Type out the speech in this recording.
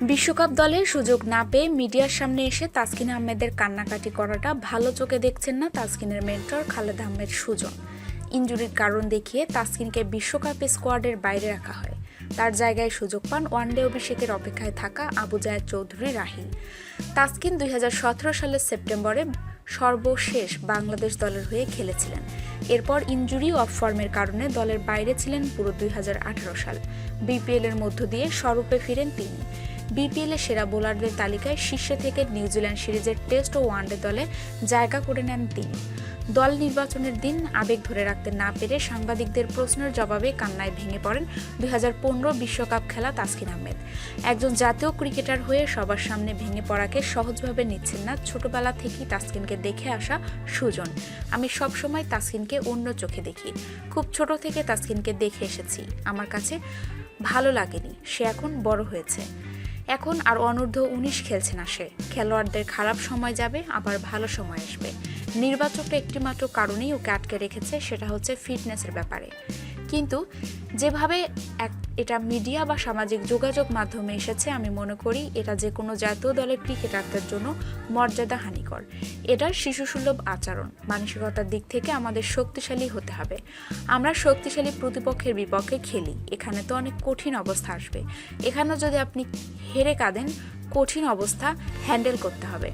বিশ্বকাপ দলে সুযোগ না পেয়ে মিডিয়ার সামনে এসে তাসকিন আহমেদের কান্নাকাটি করাটা ভালো চোখে দেখছেন না তাসকিনের মেন্টর খালেদ আহমেদ সুজন। ইঞ্জুরির কারণ দেখিয়ে তাসকিনকে বিশ্বকাপে স্কোয়াডের বাইরে রাখা হয়। তার জায়গায় সুযোগ পান ওয়ানডে অভিষেকের অপেক্ষায় থাকা আবু জায়েদ চৌধুরী রাহিল। তাসকিন দুই হাজার সতেরো সালের সেপ্টেম্বরে সর্বশেষ বাংলাদেশ দলের হয়ে খেলেছিলেন। এরপর ইনজুরি অফ ফর্মের কারণে দলের বাইরে ছিলেন পুরো দুই হাজার আঠারো সাল। বিপিএল এর মধ্য দিয়ে স্বরূপে ফিরেন তিনি। বিপিএল এ সেরা বোলারদের তালিকায় শীর্ষে থেকে নিউজিল্যান্ড সিরিজের টেস্ট ও ওয়ানডে দলে জায়গা করে নেন তিনি। দল নির্বাচনের দিন আবেগ ধরে রাখতে না পেরে সাংবাদিকদের প্রশ্নের জবাবে কান্নায় ভেঙে পড়েন দুই বিশ্বকাপ খেলা তাসকিন আহমেদ। একজন জাতীয় ক্রিকেটার হয়ে সবার সামনে ভেঙে পড়াকে সহজভাবে নিচ্ছেন না ছোটবেলা থেকেই তাসকিনকে দেখে আসা সুজন। আমি সবসময় তাসকিনকে অন্য চোখে দেখি। খুব ছোট থেকে তাসকিনকে দেখে এসেছি। আমার কাছে ভালো লাগেনি। সে এখন বড় হয়েছে। এখন আর অনূর্ধ্ব উনিশ খেলছে না সে। খেলোয়াড়দের খারাপ সময় যাবে, আবার ভালো সময় আসবে। নির্বাচকটা একটিমাত্র কারণেই ওকে আটকে রেখেছে, সেটা হচ্ছে ফিটনেসের ব্যাপারে। কিন্তু যেভাবে এক এটা মিডিয়া বা সামাজিক যোগাযোগ মাধ্যমে এসেছে, আমি মনে করি এটা যে কোনো জাতীয় দলের ক্রিকেটারদের জন্য মর্যাদা হানিকর। এটার শিশুসুলভ আচরণ, মানসিকতার দিক থেকে আমাদের শক্তিশালী হতে হবে। আমরা শক্তিশালী প্রতিপক্ষের বিপক্ষে খেলি, এখানে তো অনেক কঠিন অবস্থা আসবে। এখানেও যদি আপনি হেরে কাঁদেন, কঠিন অবস্থা হ্যান্ডেল করতে হবে।